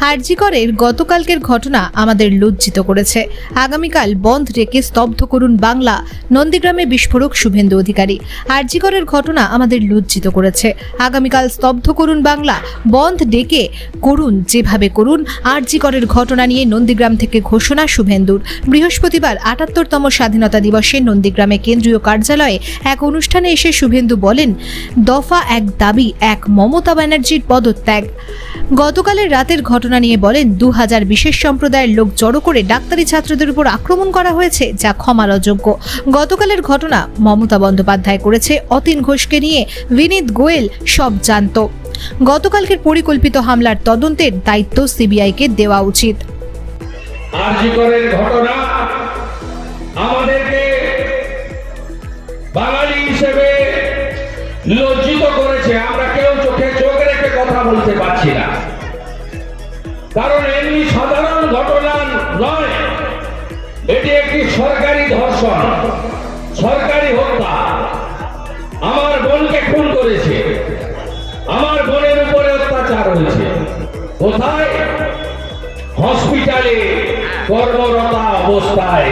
আরজিকরের গতকালকের ঘটনা আমাদের লজ্জিত করেছে। আগামীকাল বন্ধ রেখে স্তব্ধ করুন বাংলা। নন্দীগ্রামে বিস্ফোরক শুভেন্দু অধিকারী। আরজিকরের ঘটনা আমাদের লজ্জিত করেছে। আগামীকাল স্তব্ধ করুন বাংলা। বন্ধ ডেকে করুন যেভাবে করুন আরজিকরের ঘটনা নিয়ে নন্দীগ্রাম থেকে ঘোষণা শুভেন্দুর। বৃহস্পতিবার আটাত্তরতম স্বাধীনতা দিবসে নন্দীগ্রামে কেন্দ্রীয় কার্যালয়ে এক অনুষ্ঠানে এসে শুভেন্দু বলেন, দফা এক দাবি, এক মমতা ব্যানার্জির পদত্যাগ। গতকালের রাতের ঘটনা নিয়ে বলেন দু হাজার বিশেষ সম্প্রদায়ের লোক জড়ো করে ডাক্তারি ছাত্রদের উপর আক্রমণ করা হয়েছে, যা ক্ষমার অযোগ্য গতকালের ঘটনা মমতা বন্দ্যোপাধ্যায় করেছে, অতীন ঘোষকে নিয়ে বিনীত গোয়েল সব জানত। গতকালকের পরিকল্পিত হামলার তদন্তের দায়িত্ব সিবিআইকে দেওয়া উচিত। ঘটনা আমাদেরকে বাঙালি হিসেবে লজ্জিত করেছে। আমরা কেউ কথা বলতে পারছি না। কারণ এমনি সাধারণ ঘটনা নয়। এটি একটি সরকারি ধর্ষণ, সরকারি হত্যা। আমার বোনকে খুন করেছে। আমার বোনের উপরে অত্যাচার হয়েছে। কোথায়? হসপিটালে কর্মরতা অবস্থায়।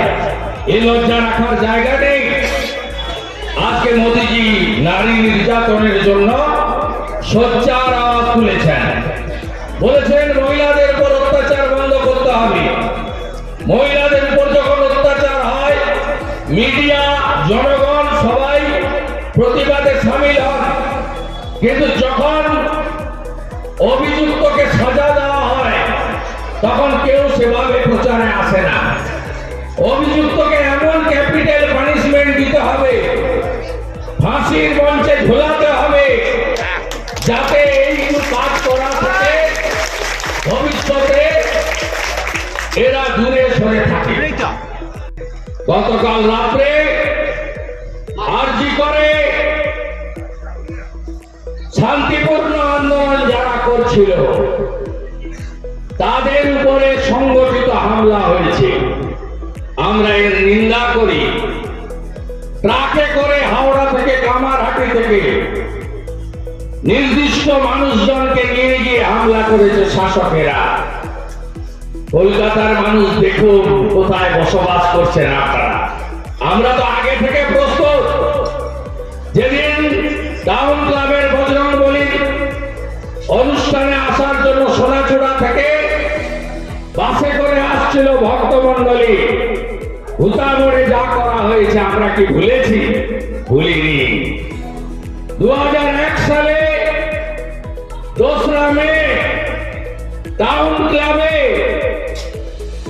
এ লজ্জা রাখার জায়গা নেই। আজকে মোদিজি নারী নির্যাতনের জন্য বলেছেন, মহিলাদের উপর অত্যাচার বন্ধ করতে হবে। মহিলাদের উপর যখন অত্যাচার হয়, মিডিয়া, জনগণ সবাই প্রতিবাদে সামিল হন। কিন্তু যখন অভিযুক্তকে সাজা দেওয়া হয়, তখন কেউ সেভাবে প্রচারে আসে না। অভিযুক্তকে এমন ক্যাপিটাল পানিশমেন্ট দিতে হবে, ফাঁসির মঞ্চে হবে যাতে এই কাজ করা থেকে ভবিষ্যতে এরা দূরে সরে থাকে। গতকাল রাত্রে আরজি করে শান্তিপূর্ণ আন্দোলন যারা করছিল তাদের উপরে সংগঠিত নির্দিষ্ট মানুষজনকে নিয়ে গিয়ে হামলা করেছে শাসকেরা। কলকাতার মানুষ দেখুন কোথায় বসবাস করছেন আপনারা। আমরা তো আগে থেকে প্রস্তুত। যেদিন টাউন ক্লাবের বজরং বলি অনুষ্ঠানে আসার জন্য সোনাচূড়া থেকে বাসে করে আসছিল ভক্তমন্ডলী হুতামোড়ে যা করা হয়েছে আমরা কি ভুলেছি? ভুলিনি। দু সালে দোসরা মে টাউন ক্লাবে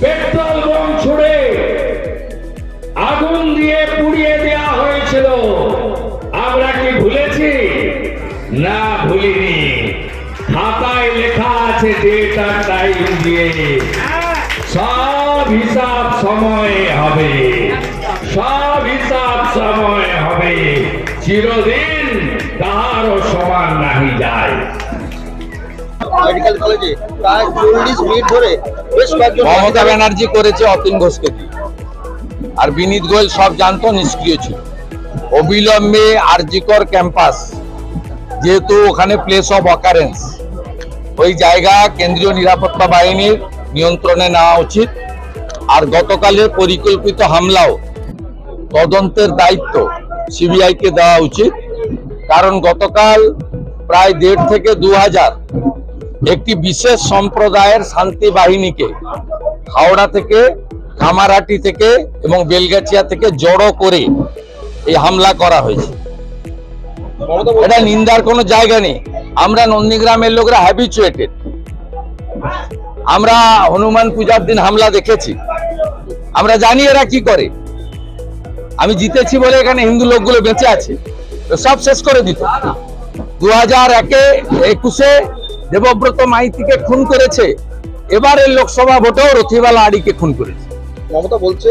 পেট্রোল বোম ছুড়ে আগুন দিয়ে পুড়িয়ে দেওয়া হয়েছিল। আমরা কি ভুলেছি? না, ভুলিনি। খাতায় লেখা আছে ডেট টাইম দিয়ে। সব হিসাব সময় হবে। সব হিসাব সময় হবে। চিরদিন কাহারও সমান নাহি যায়। মেডিকেল কলেজে প্রায় চল্লিশ মিনিট ধরে বেশ কয়েকজন মমতা ব্যানার্জি করেছে অতীন ঘোষকে দিয়ে। আর বিনীত গোয়েল সব জানতো নিষ্ক্রিয় ছিল। অবিলম্বে আরজিকর ক্যাম্পাস যেহেতু ওখানে প্লেস অফ অকারেন্স ওই জায়গা কেন্দ্রীয় নিরাপত্তা বাহিনীর নিয়ন্ত্রণে নেওয়া উচিত। আর গতকালের পরিকল্পিত হামলাও তদন্তের দায়িত্ব সিবিআইকে দেওয়া উচিত। কারণ গতকাল প্রায় দেড় থেকে দু হাজার একটি বিশেষ সম্প্রদায়ের শান্তি বাহিনীকে হাওড়া থেকে কামারহাটি থেকে এবং বেলগাছিয়া থেকে জড়ো করে এই হামলা করা হয়েছে। এটা নিন্দার কোনো জায়গা নেই। আমরা নন্দীগ্রামের লোকরা হ্যাবিচুয়েটেড আমরা হনুমান পূজার দিন হামলা দেখেছি। আমরা জানি এরা কি করে। আমি জিতেছি বলে এখানে হিন্দু লোকগুলো বেঁচে আছে। সব শেষ করে দিত। দু হাজার একে একুশে দেবব্রত মাইতিকে খুন করেছে। এবারের লোকসভা ভোটেও রথিবালা আড়িকে খুন করেছে। মমতা বলছে